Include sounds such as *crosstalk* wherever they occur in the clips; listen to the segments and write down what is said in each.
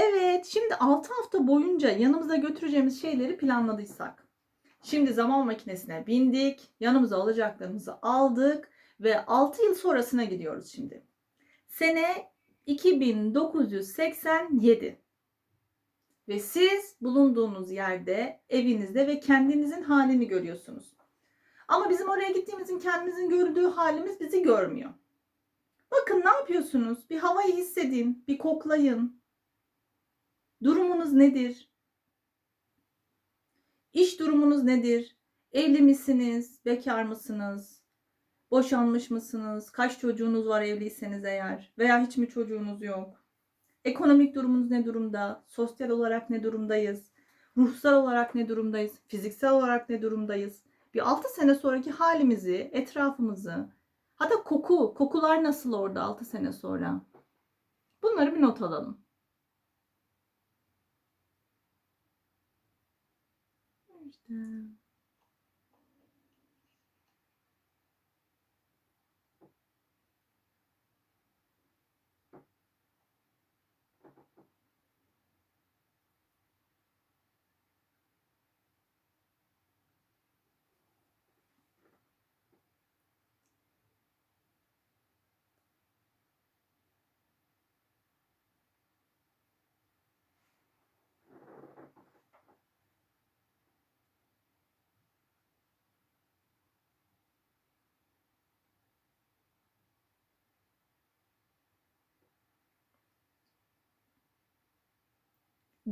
Evet, şimdi 6 hafta boyunca yanımıza götüreceğimiz şeyleri planladıysak. Şimdi zaman makinesine bindik, yanımıza alacaklarımızı aldık ve 6 yıl sonrasına gidiyoruz şimdi. Sene 2987. Ve siz bulunduğunuz yerde, evinizde ve kendinizin halini görüyorsunuz. Ama bizim oraya gittiğimizin kendimizin gördüğü halimiz bizi görmüyor. Bakın ne yapıyorsunuz? Bir havayı hissedin, bir koklayın. Durumunuz nedir? İş durumunuz nedir? Evli misiniz? Bekar mısınız? Boşanmış mısınız? Kaç çocuğunuz var evliyseniz eğer? Veya hiç mi çocuğunuz yok? Ekonomik durumunuz ne durumda? Sosyal olarak ne durumdayız? Ruhsal olarak ne durumdayız? Fiziksel olarak ne durumdayız? Bir 6 sene sonraki halimizi, etrafımızı, hatta koku, kokular nasıl orada 6 sene sonra? Bunları bir not alalım. İşte.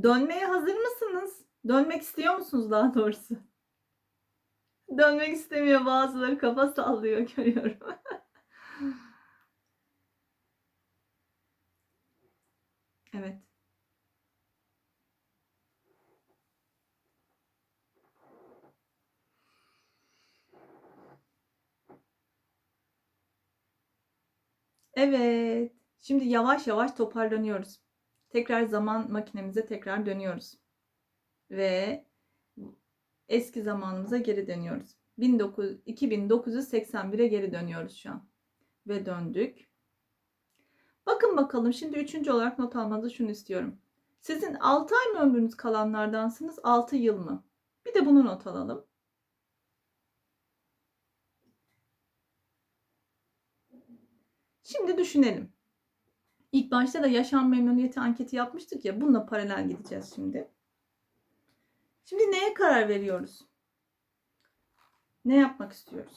Dönmeye hazır mısınız? Dönmek istiyor musunuz daha doğrusu? Dönmek istemiyor bazıları kafa sallıyor *laughs* görüyorum. Evet. Evet. Şimdi yavaş yavaş toparlanıyoruz. Tekrar zaman makinemize tekrar dönüyoruz. Ve eski zamanımıza geri dönüyoruz. 19, 2981'e geri dönüyoruz şu an. Ve döndük. Bakın bakalım şimdi üçüncü olarak not almanızı şunu istiyorum. Sizin 6 ay mı ömrünüz kalanlardansınız 6 yıl mı? Bir de bunu not alalım. Şimdi düşünelim. İlk başta da yaşam memnuniyeti anketi yapmıştık ya. Bununla paralel gideceğiz şimdi. Şimdi neye karar veriyoruz? Ne yapmak istiyoruz?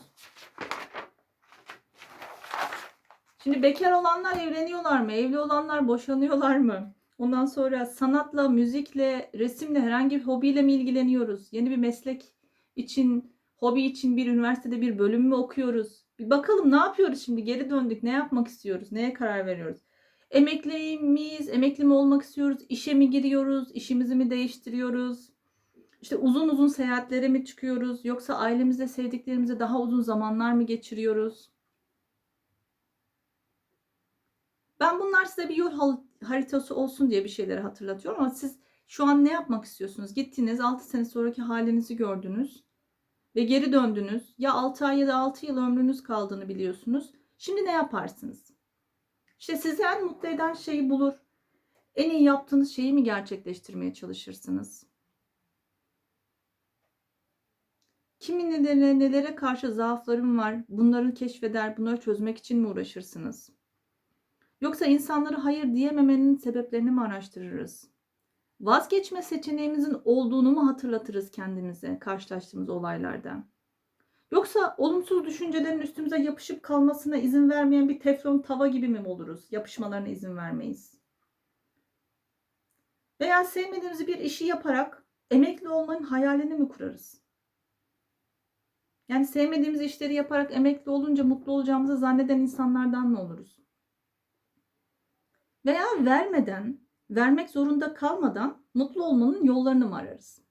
Şimdi bekar olanlar evleniyorlar mı? Evli olanlar boşanıyorlar mı? Ondan sonra sanatla, müzikle, resimle, herhangi bir hobiyle mi ilgileniyoruz? Yeni bir meslek için, hobi için bir üniversitede bir bölüm mü okuyoruz? Bir bakalım ne yapıyoruz şimdi? Geri döndük. Ne yapmak istiyoruz? Neye karar veriyoruz? Emekli miyiz? Emekli mi olmak istiyoruz? İşe mi giriyoruz? İşimizi mi değiştiriyoruz? İşte uzun uzun seyahatlere mi çıkıyoruz? Yoksa ailemizle, sevdiklerimizle daha uzun zamanlar mı geçiriyoruz? Ben bunlar size bir yol haritası olsun diye bir şeyleri hatırlatıyorum ama siz şu an ne yapmak istiyorsunuz? Gittiniz 6 sene sonraki halinizi gördünüz ve geri döndünüz. Ya 6 ay ya da 6 yıl ömrünüz kaldığını biliyorsunuz. Şimdi ne yaparsınız? İşte sizi en mutlu eden şeyi bulur. En iyi yaptığınız şeyi mi gerçekleştirmeye çalışırsınız? Kimin nelere, nelere karşı zaaflarım var? Bunları keşfeder, bunları çözmek için mi uğraşırsınız? Yoksa insanlara hayır diyememenin sebeplerini mi araştırırız? Vazgeçme seçeneğimizin olduğunu mu hatırlatırız kendimize karşılaştığımız olaylardan? Yoksa olumsuz düşüncelerin üstümüze yapışıp kalmasına izin vermeyen bir teflon tava gibi mi oluruz? Yapışmalarına izin vermeyiz. Veya sevmediğimiz bir işi yaparak emekli olmanın hayalini mi kurarız? Yani sevmediğimiz işleri yaparak emekli olunca mutlu olacağımızı zanneden insanlardan mı oluruz? Veya vermeden, vermek zorunda kalmadan mutlu olmanın yollarını mı ararız?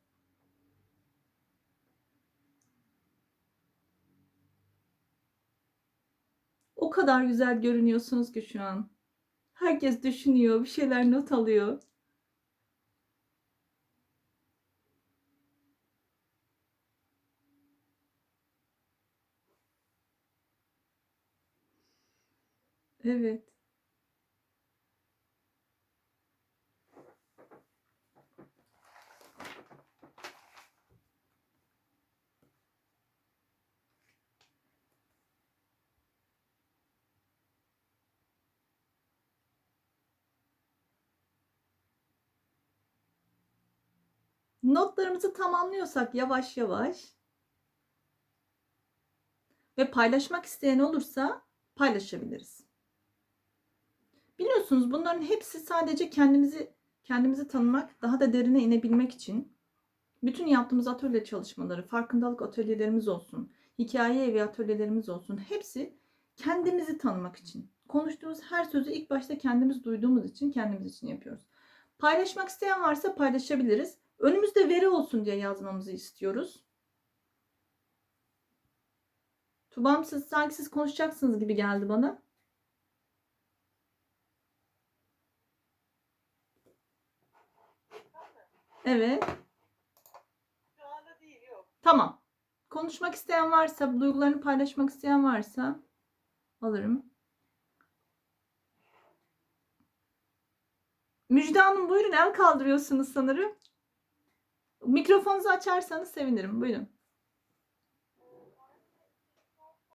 O kadar güzel görünüyorsunuz ki şu an. Herkes düşünüyor, bir şeyler not alıyor. Evet. Notlarımızı tamamlıyorsak yavaş yavaş ve paylaşmak isteyen olursa paylaşabiliriz. Biliyorsunuz bunların hepsi sadece kendimizi kendimizi tanımak, daha da derine inebilmek için bütün yaptığımız atölye çalışmaları, farkındalık atölyelerimiz olsun, hikaye evi atölyelerimiz olsun hepsi kendimizi tanımak için. Konuştuğumuz her sözü ilk başta kendimiz duyduğumuz için kendimiz için yapıyoruz. Paylaşmak isteyen varsa paylaşabiliriz. Önümüzde veri olsun diye yazmamızı istiyoruz. Tubam siz sanki siz konuşacaksınız gibi geldi bana. Evet. Değil. Tamam. Konuşmak isteyen varsa, duygularını paylaşmak isteyen varsa alırım. Müjde Hanım buyurun el kaldırıyorsunuz sanırım. Mikrofonunuzu açarsanız sevinirim. Buyurun.